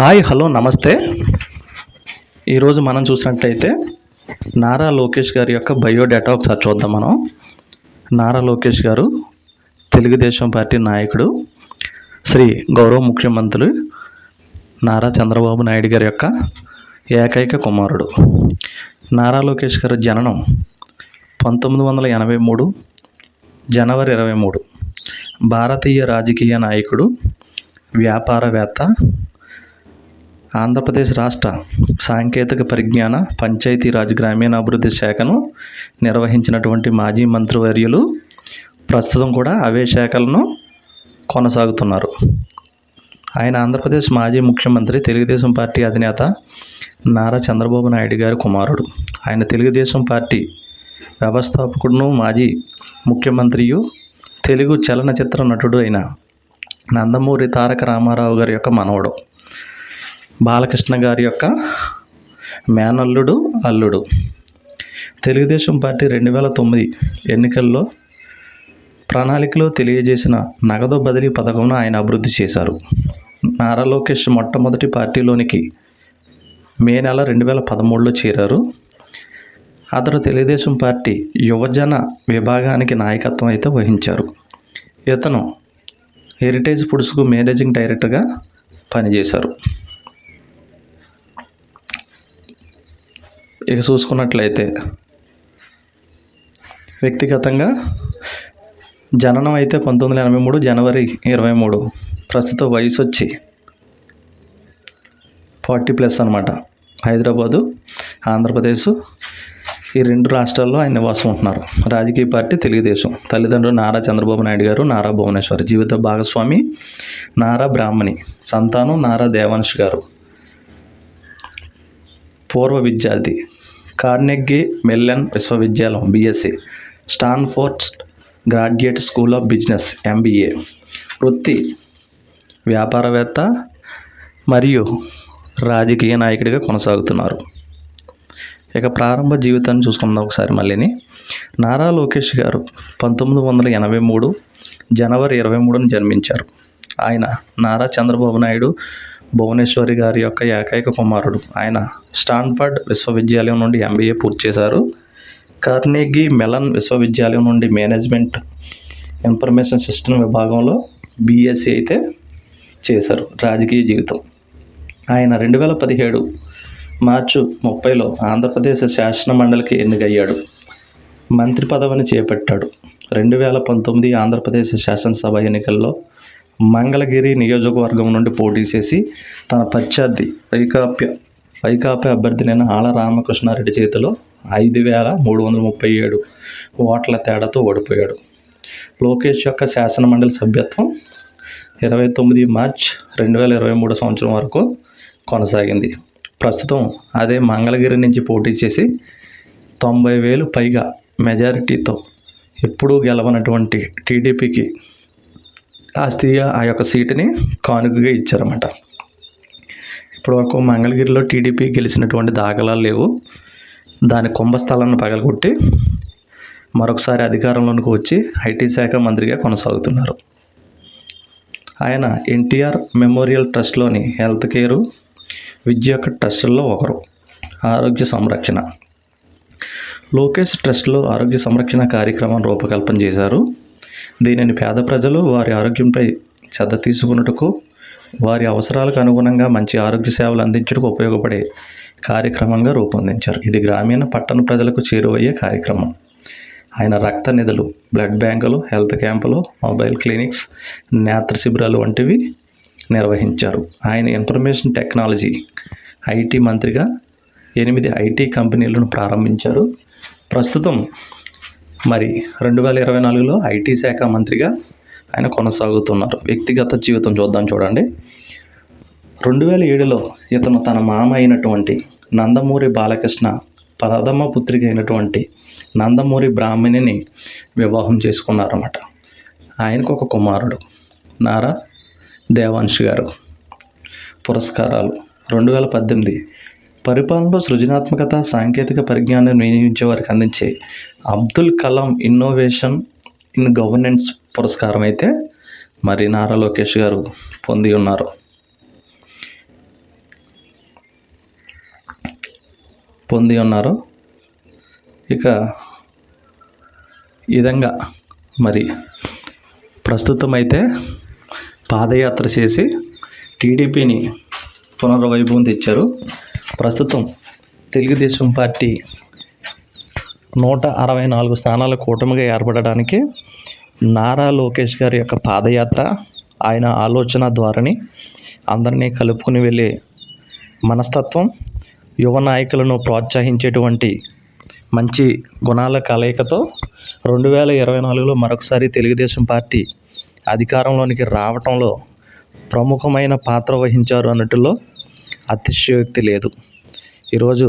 Hi hello నమస్తే. ఈరోజు మనం చూసినట్లయితే నారా లోకేష్ గారి యొక్క బయోడేటా ఒకసారి చూద్దాం మనం. నారా లోకేష్ గారు తెలుగుదేశం పార్టీ నాయకుడు శ్రీ గౌరవ ముఖ్యమంత్రి నారా చంద్రబాబు నాయుడు గారి యొక్క ఏకైక కుమారుడు. నారా లోకేష్ గారి జననం పంతొమ్మిది వందల ఎనభై మూడు జనవరి ఇరవై మూడు. భారతీయ రాజకీయ నాయకుడు వ్యాపారవేత్త ఆంధ్రప్రదేశ్ రాష్ట్ర సాంకేతిక పరిజ్ఞాన పంచాయతీరాజ్ గ్రామీణాభివృద్ధి శాఖను నిర్వహించినటువంటి మాజీ మంత్రివర్యులు ప్రస్తుతం కూడా అవే శాఖలను కొనసాగుతున్నారు. ఆయన ఆంధ్రప్రదేశ్ మాజీ ముఖ్యమంత్రి తెలుగుదేశం పార్టీ అధినేత నారా చంద్రబాబు నాయుడు గారి కుమారుడు. ఆయన తెలుగుదేశం పార్టీ వ్యవస్థాపకుడును మాజీ ముఖ్యమంత్రియు తెలుగు చలనచిత్ర నటుడు అయిన నందమూరి తారక రామారావు గారి యొక్క మనవడు. బాలకృష్ణ గారి యొక్క మేనల్లుడు అల్లుడు. తెలుగుదేశం పార్టీ రెండు వేల తొమ్మిది ఎన్నికల్లో ప్రణాళికలో తెలియజేసిన నగదు బదిలీ పథకంను ఆయన అభివృద్ధి చేశారు. నారా లోకేష్ మొట్టమొదటి పార్టీలోనికి మే నెల రెండు వేల పదమూడులో చేరారు. అతడు తెలుగుదేశం పార్టీ యువజన విభాగానికి నాయకత్వం అయితే వహించారు. ఇతను హెరిటేజ్ ఫుడ్స్కు మేనేజింగ్ డైరెక్టర్గా పనిచేశారు. ఇక చూసుకున్నట్లయితే వ్యక్తిగతంగా జననం అయితే పంతొమ్మిది వందల ఎనభై మూడు జనవరి ఇరవై మూడు. ప్రస్తుత వయసు వచ్చి ఫార్టీ ప్లస్ అనమాట హైదరాబాదు ఆంధ్రప్రదేశ్ ఈ రెండు రాష్ట్రాల్లో ఆయన నివాసం ఉంటున్నారు. రాజకీయ పార్టీ తెలుగుదేశం. తల్లిదండ్రులు నారా చంద్రబాబు నాయుడు గారు నారా భువనేశ్వర్. జీవిత భాగస్వామి నారా బ్రాహ్మణి. సంతానం నారా దేవాంశ్ గారు. పూర్వ విద్యార్థి. కార్నెగ్గీ మెల్లన్ విశ్వవిద్యాలయం BSc Stanford graduate school of business MBA వృత్తి వ్యాపారవేత్త మరియు రాజకీయ నాయకుడిగా కొనసాగుతున్నారు. ఇక ప్రారంభ జీవితాన్ని చూసుకుందాం ఒకసారి మళ్ళీని. నారా లోకేష్ గారు పంతొమ్మిది వందల ఎనభై మూడు జనవరి ఇరవై మూడున జన్మించారు. ఆయన నారా చంద్రబాబు నాయుడు భువనేశ్వరి గారి యొక్క ఏకైక కుమారుడు. ఆయన స్టాన్ఫర్డ్ విశ్వవిద్యాలయం నుండి ఎంబీఏ పూర్తి చేశారు. కార్నెగీ మెలన్ విశ్వవిద్యాలయం నుండి మేనేజ్మెంట్ ఇన్ఫర్మేషన్ సిస్టమ్ విభాగంలో బీఎస్సీ అయితే చేశారు రాజకీయ జీవితం. ఆయన రెండు వేల పదిహేడు మార్చు ముప్పైలో ఆంధ్రప్రదేశ్ శాసన మండలికి ఎన్నికయ్యాడు. మంత్రి పదవిని చేపట్టాడు. రెండు వేల పంతొమ్మిది ఆంధ్రప్రదేశ్ శాసనసభ ఎన్నికల్లో మంగళగిరి నియోజకవర్గం నుండి పోటీ చేసి తన ప్రత్యర్థి వైకాప్య వైకాపా అభ్యర్థినైన ఆళ్ళ రామకృష్ణారెడ్డి చేతిలో ఐదు వేల మూడు వందల ముప్పై ఏడు ఓట్ల తేడాతో ఓడిపోయాడు. లోకేష్ యొక్క శాసన మండలి సభ్యత్వం ఇరవై తొమ్మిది మార్చ్ రెండు వేల ఇరవై మూడు సంవత్సరం వరకు కొనసాగింది. ప్రస్తుతం అదే మంగళగిరి నుంచి పోటీ చేసి తొంభై వేలు పైగా మెజారిటీతో ఎప్పుడూ గెలవనటువంటి టీడీపీకి ఆ స్త్రీ ఆ యొక్క సీటుని కానుకగా ఇచ్చారన్నమాట. ఒక మంగళగిరిలో టీడీపీ గెలిచినటువంటి దాఖలాలు లేవు. దాని కుంభస్థలాన్ని పగలగొట్టి మరొకసారి అధికారంలోనికి వచ్చి ఐటీ శాఖ మంత్రిగా కొనసాగుతున్నారు. ఆయన ఎన్టీఆర్ మెమోరియల్ ట్రస్ట్లోని హెల్త్ కేరు విద్య యొక్క ట్రస్టుల్లో ఒకరు ఆరోగ్య సంరక్షణ. లోకేష్ ట్రస్ట్లో ఆరోగ్య సంరక్షణ కార్యక్రమం రూపకల్పన చేశారు. దీనిని పేద ప్రజలు వారి ఆరోగ్యంపై శ్రద్ధ తీసుకున్నట్టుకు వారి అవసరాలకు అనుగుణంగా మంచి ఆరోగ్య సేవలు అందించడానికి ఉపయోగపడే కార్యక్రమంగా రూపొందించారు. ఇది గ్రామీణ పట్టణ ప్రజలకు చేరువయ్యే కార్యక్రమం. ఆయన రక్త నిధులు బ్లడ్ బ్యాంకులు హెల్త్ క్యాంపులు మొబైల్ క్లినిక్స్ నేత్ర శిబిరాలు వంటివి నిర్వహించారు. ఆయన ఇన్ఫర్మేషన్ టెక్నాలజీ ఐటీ మంత్రిగా ఎనిమిది ఐటీ కంపెనీలను ప్రారంభించారు. ప్రస్తుతం మరి రెండు వేల ఇరవై నాలుగులో ఐటీ శాఖ మంత్రిగా ఆయన కొనసాగుతున్నారు. వ్యక్తిగత జీవితం చూద్దాం చూడండి. రెండు వేల ఏడులో ఇతను తన మామ అయినటువంటి నందమూరి బాలకృష్ణ ప్రథమ పుత్రిక అయినటువంటి నందమూరి బ్రాహ్మణిని వివాహం చేసుకున్నారన్నమాట. ఆయనకు ఒక కుమారుడు నారా దేవాంశ్ గారు. పురస్కారాలు. రెండు వేల పద్దెనిమిది పరిపాలనలో సృజనాత్మకత సాంకేతిక పరిజ్ఞానం వినియోగించే వారికి అందించే Abdul Kalam innovation in governance పురస్కారం అయితే మరి నారా లోకేష్ గారు పొంది ఉన్నారు. పొంది ఉన్నారు. ఇక విధంగా మరి ప్రస్తుతం అయితే పాదయాత్ర చేసి టీడీపీని పునర్వైభవం తెచ్చారు. ప్రస్తుతం తెలుగుదేశం పార్టీ నూట అరవై నాలుగు స్థానాల కూటమిగా ఏర్పడడానికి నారా లోకేష్ గారి యొక్క పాదయాత్ర ఆయన ఆలోచన ద్వారాని అందరినీ కలుపుకుని వెళ్ళే మనస్తత్వం యువ నాయకులను ప్రోత్సహించేటువంటి మంచి గుణాల కలయికతో రెండు వేల ఇరవై నాలుగులో మరొకసారి తెలుగుదేశం పార్టీ అధికారంలోనికి రావటంలో ప్రముఖమైన పాత్ర వహించారు అన్నట్టులో అతిశయోక్తి లేదు. ఈరోజు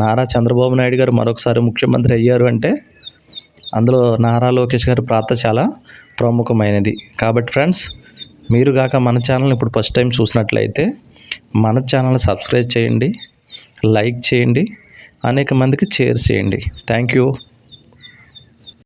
నారా చంద్రబాబు నాయుడు గారు మరొకసారి ముఖ్యమంత్రి అయ్యారు అంటే అందులో నారా లోకేష్ గారి పాత్ర చాలా ప్రముఖమైనది. కాబట్టి ఫ్రెండ్స్ మీరు కాక మన ఛానల్ ఇప్పుడు ఫస్ట్ టైం చూసినట్లయితే మన ఛానల్ సబ్స్క్రైబ్ చేయండి లైక్ చేయండి అనేక మందికి షేర్ చేయండి. Thank you.